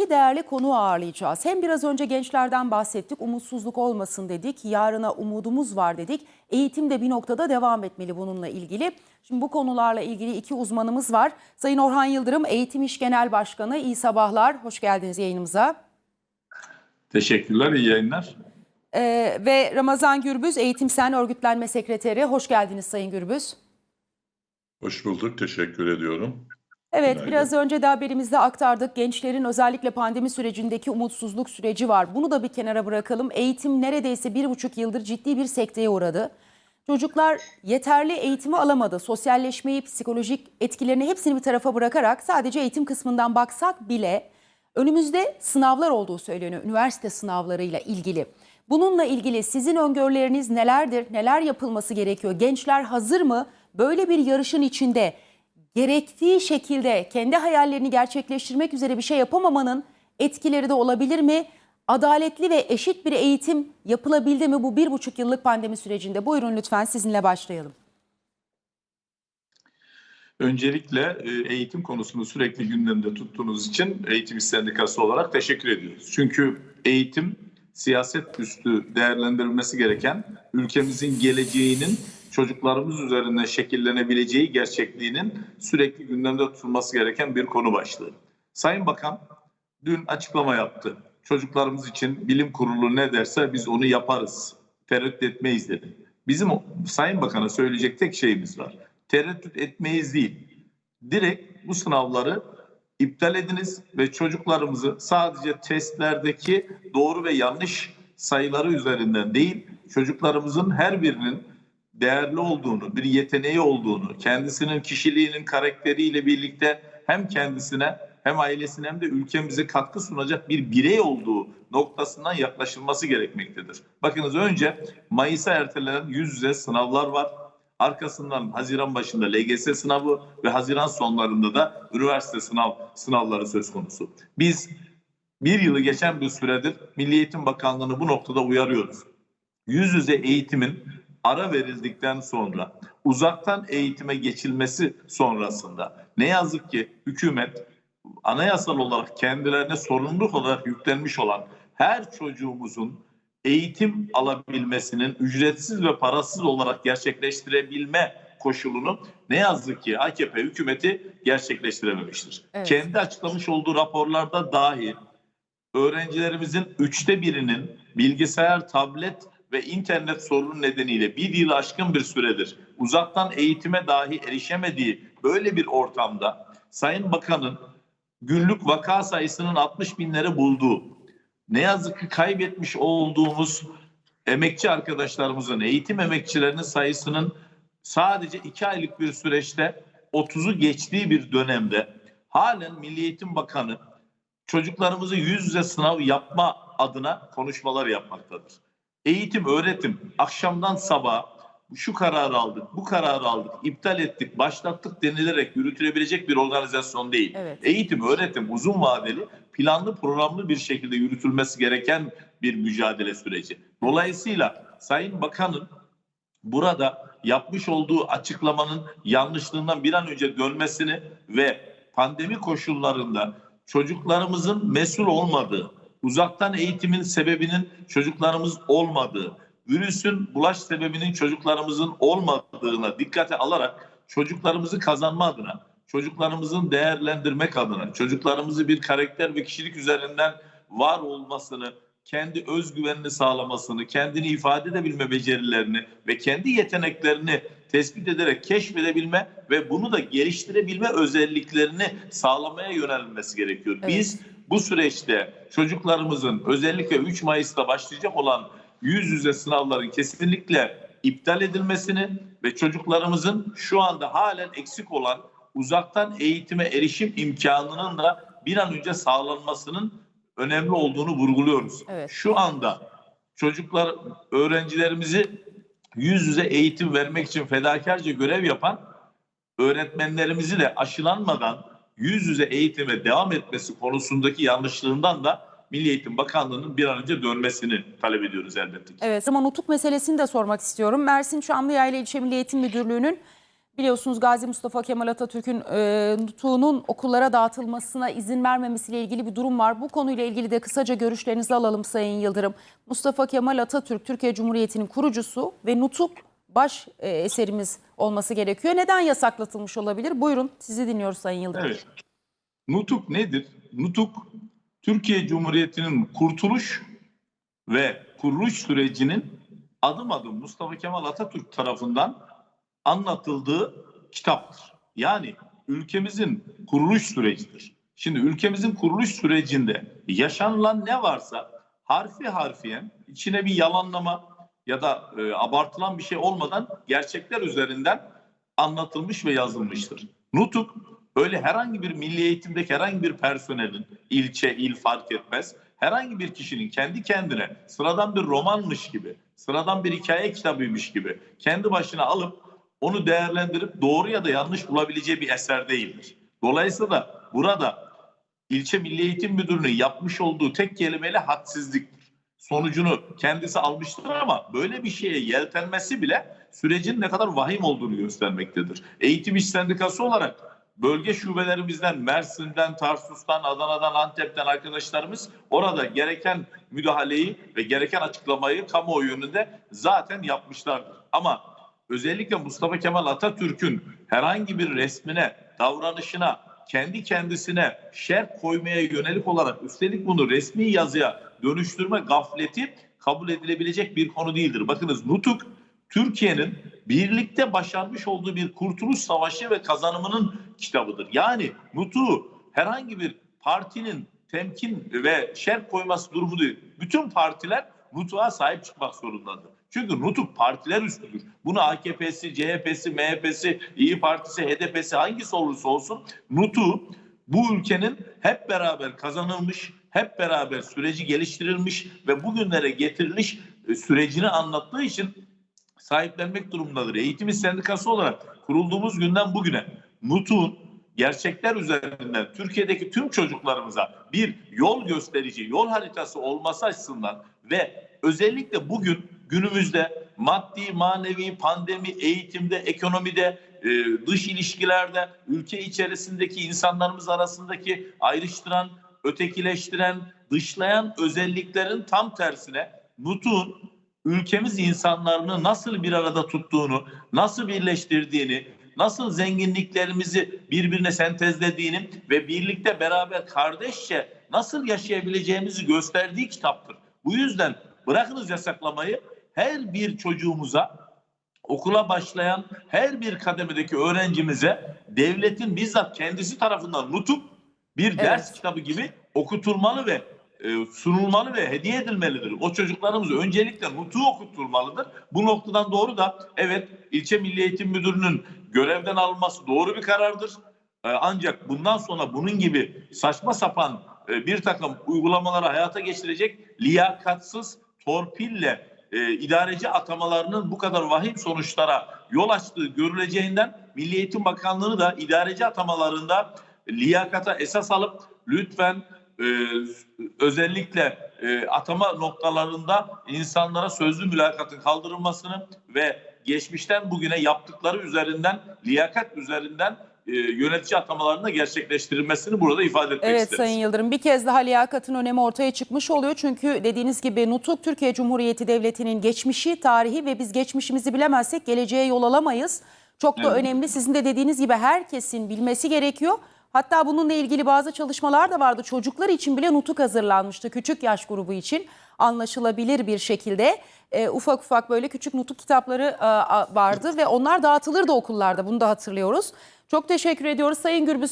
iki değerli konu ağırlayacağız. Hem biraz önce gençlerden bahsettik, umutsuzluk olmasın dedik, yarına umudumuz var dedik. Eğitim de bir noktada devam etmeli bununla ilgili. Şimdi bu konularla ilgili iki uzmanımız var. Sayın Orhan Yıldırım, Eğitim İş Genel Başkanı. İyi sabahlar, hoş geldiniz yayınımıza. Teşekkürler, iyi yayınlar. Ee, ve Ramazan Gürbüz, Eğitim Sen Örgütlenme Sekreteri. Hoş geldiniz Sayın Gürbüz. Hoş bulduk, teşekkür ediyorum. Evet Günaydın. biraz önce de haberimizde aktardık. Gençlerin özellikle pandemi sürecindeki umutsuzluk süreci var. Bunu da bir kenara bırakalım. Eğitim neredeyse bir buçuk yıldır ciddi bir sekteye uğradı. Çocuklar yeterli eğitimi alamadı. Sosyalleşmeyi, psikolojik etkilerini hepsini bir tarafa bırakarak sadece eğitim kısmından baksak bile önümüzde sınavlar olduğu söyleniyor. Üniversite sınavlarıyla ilgili. Bununla ilgili sizin öngörüleriniz nelerdir? Neler yapılması gerekiyor? Gençler hazır mı? Böyle bir yarışın içinde gerektiği şekilde kendi hayallerini gerçekleştirmek üzere bir şey yapamamanın etkileri de olabilir mi? Adaletli ve eşit bir eğitim yapılabildi mi bu bir buçuk yıllık pandemi sürecinde? Buyurun lütfen sizinle başlayalım. Öncelikle e, eğitim konusunu sürekli gündemde tuttuğunuz için Eğitim İş Sendikası olarak teşekkür ediyoruz. Çünkü eğitim siyaset üstü değerlendirilmesi gereken ülkemizin geleceğinin çocuklarımız üzerinden şekillenebileceği gerçekliğinin sürekli gündemde tutulması gereken bir konu başlığı. Sayın Bakan dün açıklama yaptı. Çocuklarımız için bilim kurulu ne derse biz onu yaparız. Tereddüt etmeyiz dedi. Bizim Sayın Bakan'a söyleyecek tek şeyimiz var. Tereddüt etmeyiz değil. Direkt bu sınavları iptal ediniz ve çocuklarımızı sadece testlerdeki doğru ve yanlış sayıları üzerinden değil, çocuklarımızın her birinin değerli olduğunu, bir yeteneği olduğunu, kendisinin kişiliğinin karakteriyle birlikte hem kendisine hem ailesine hem de ülkemize katkı sunacak bir birey olduğu noktasından yaklaşılması gerekmektedir. Bakınız önce Mayıs'a ertelenen yüz yüze sınavlar var. Arkasından Haziran başında LGS sınavı ve Haziran sonlarında da üniversite sınav sınavları söz konusu. Biz bir yılı geçen bir süredir Milli Eğitim Bakanlığı'nı bu noktada uyarıyoruz. Yüz yüze eğitimin ara verildikten sonra uzaktan eğitime geçilmesi sonrasında ne yazık ki hükümet anayasal olarak kendilerine sorumluluk olarak yüklenmiş olan her çocuğumuzun eğitim alabilmesinin ücretsiz ve parasız olarak gerçekleştirebilme koşulunu ne yazık ki AKP hükümeti gerçekleştirememiştir. Evet. Kendi açıklamış olduğu raporlarda dahi öğrencilerimizin üçte birinin bilgisayar, tablet ve internet sorunu nedeniyle bir yıl aşkın bir süredir uzaktan eğitime dahi erişemediği böyle bir ortamda Sayın Bakan'ın günlük vaka sayısının 60 binleri bulduğu, ne yazık ki kaybetmiş olduğumuz emekçi arkadaşlarımızın, eğitim emekçilerinin sayısının sadece iki aylık bir süreçte 30'u geçtiği bir dönemde halen Milli Eğitim Bakanı çocuklarımızı yüz yüze sınav yapma adına konuşmalar yapmaktadır. Eğitim, öğretim akşamdan sabaha şu kararı aldık, bu kararı aldık, iptal ettik, başlattık denilerek yürütülebilecek bir organizasyon değil. Evet. Eğitim, öğretim uzun vadeli, planlı, programlı bir şekilde yürütülmesi gereken bir mücadele süreci. Dolayısıyla Sayın Bakan'ın burada yapmış olduğu açıklamanın yanlışlığından bir an önce dönmesini ve pandemi koşullarında çocuklarımızın mesul olmadığı, uzaktan eğitimin sebebinin çocuklarımız olmadığı, virüsün bulaş sebebinin çocuklarımızın olmadığına dikkate alarak çocuklarımızı kazanma adına, çocuklarımızın değerlendirmek adına, çocuklarımızı bir karakter ve kişilik üzerinden var olmasını, kendi özgüvenini sağlamasını, kendini ifade edebilme becerilerini ve kendi yeteneklerini tespit ederek keşfedebilme ve bunu da geliştirebilme özelliklerini sağlamaya yönelmesi gerekiyor. Evet. Biz bu süreçte çocuklarımızın özellikle 3 Mayıs'ta başlayacak olan yüz yüze sınavların kesinlikle iptal edilmesini ve çocuklarımızın şu anda halen eksik olan uzaktan eğitime erişim imkanının da bir an önce sağlanmasının önemli olduğunu vurguluyoruz. Evet. Şu anda çocuklar, öğrencilerimizi yüz yüze eğitim vermek için fedakarca görev yapan öğretmenlerimizi de aşılanmadan yüz yüze eğitime devam etmesi konusundaki yanlışlığından da Milli Eğitim Bakanlığı'nın bir an önce dönmesini talep ediyoruz elbette ki. Evet ama nutuk meselesini de sormak istiyorum. Mersin Çamlıyayla İlçe Milli Eğitim Müdürlüğü'nün Biliyorsunuz Gazi Mustafa Kemal Atatürk'ün e, nutuğunun okullara dağıtılmasına izin vermemesiyle ilgili bir durum var. Bu konuyla ilgili de kısaca görüşlerinizi alalım Sayın Yıldırım. Mustafa Kemal Atatürk Türkiye Cumhuriyeti'nin kurucusu ve nutuk baş e, eserimiz olması gerekiyor. Neden yasaklatılmış olabilir? Buyurun sizi dinliyoruz Sayın Yıldırım. Evet. Nutuk nedir? Nutuk Türkiye Cumhuriyeti'nin kurtuluş ve kuruluş sürecinin adım adım Mustafa Kemal Atatürk tarafından anlatıldığı kitaptır. Yani ülkemizin kuruluş sürecidir. Şimdi ülkemizin kuruluş sürecinde yaşanılan ne varsa harfi harfiyen içine bir yalanlama ya da e, abartılan bir şey olmadan gerçekler üzerinden anlatılmış ve yazılmıştır. Nutuk öyle herhangi bir milli eğitimdeki herhangi bir personelin ilçe, il fark etmez. Herhangi bir kişinin kendi kendine sıradan bir romanmış gibi, sıradan bir hikaye kitabıymış gibi kendi başına alıp onu değerlendirip doğru ya da yanlış bulabileceği bir eser değildir. Dolayısıyla da burada ilçe Milli Eğitim Müdürü'nün yapmış olduğu tek kelimeyle hadsizliktir. Sonucunu kendisi almıştır ama böyle bir şeye yeltenmesi bile sürecin ne kadar vahim olduğunu göstermektedir. Eğitim İş Sendikası olarak bölge şubelerimizden Mersin'den, Tarsus'tan, Adana'dan, Antep'ten arkadaşlarımız orada gereken müdahaleyi ve gereken açıklamayı kamuoyu yönünde zaten yapmışlardır. Ama özellikle Mustafa Kemal Atatürk'ün herhangi bir resmine, davranışına, kendi kendisine şer koymaya yönelik olarak üstelik bunu resmi yazıya dönüştürme gafleti kabul edilebilecek bir konu değildir. Bakınız Nutuk Türkiye'nin birlikte başarmış olduğu bir kurtuluş savaşı ve kazanımının kitabıdır. Yani Nutuk'u herhangi bir partinin temkin ve şer koyması durumu değil. Bütün partiler Nutuk'a sahip çıkmak zorundadır. Çünkü Nutuk partiler üstüdür. Bunu AKP'si, CHP'si, MHP'si, İyi Partisi, HDP'si hangisi olursa olsun Nutuk bu ülkenin hep beraber kazanılmış, hep beraber süreci geliştirilmiş ve bugünlere getiriliş e, sürecini anlattığı için sahiplenmek durumundadır. Eğitim Sendikası olarak kurulduğumuz günden bugüne NUT'un gerçekler üzerinden Türkiye'deki tüm çocuklarımıza bir yol gösterici, yol haritası olması açısından ve özellikle bugün günümüzde maddi, manevi, pandemi, eğitimde, ekonomide, e, dış ilişkilerde, ülke içerisindeki insanlarımız arasındaki ayrıştıran, ötekileştiren, dışlayan özelliklerin tam tersine NUT'un ülkemiz insanlarını nasıl bir arada tuttuğunu, nasıl birleştirdiğini, nasıl zenginliklerimizi birbirine sentezlediğini ve birlikte beraber kardeşçe nasıl yaşayabileceğimizi gösterdiği kitaptır. Bu yüzden bırakınız yasaklamayı her bir çocuğumuza okula başlayan her bir kademedeki öğrencimize devletin bizzat kendisi tarafından nutup bir ders Evet. kitabı gibi okutulmalı ve e, sunulmalı ve hediye edilmelidir. O çocuklarımız öncelikle nutuğu okutulmalıdır. Bu noktadan doğru da evet ilçe Milli Eğitim Müdürü'nün görevden alınması doğru bir karardır. E, ancak bundan sonra bunun gibi saçma sapan e, bir takım uygulamaları hayata geçirecek liyakatsız torpille e, idareci atamalarının bu kadar vahim sonuçlara yol açtığı görüleceğinden Milli Eğitim Bakanlığı da idareci atamalarında liyakata esas alıp lütfen e, özellikle e, atama noktalarında insanlara sözlü mülakatın kaldırılmasını ve geçmişten bugüne yaptıkları üzerinden liyakat üzerinden e, yönetici atamalarının da gerçekleştirilmesini burada ifade etmek Evet isteriz. Sayın Yıldırım bir kez daha liyakatın önemi ortaya çıkmış oluyor. Çünkü dediğiniz gibi Nutuk Türkiye Cumhuriyeti Devleti'nin geçmişi, tarihi ve biz geçmişimizi bilemezsek geleceğe yol alamayız. Çok da Evet. önemli. Sizin de dediğiniz gibi herkesin bilmesi gerekiyor. Hatta bununla ilgili bazı çalışmalar da vardı. Çocuklar için bile nutuk hazırlanmıştı. Küçük yaş grubu için anlaşılabilir bir şekilde. e, ufak ufak böyle küçük nutuk kitapları e, vardı ve onlar dağıtılırdı okullarda. Bunu da hatırlıyoruz. Çok teşekkür ediyoruz Sayın Gürbüz.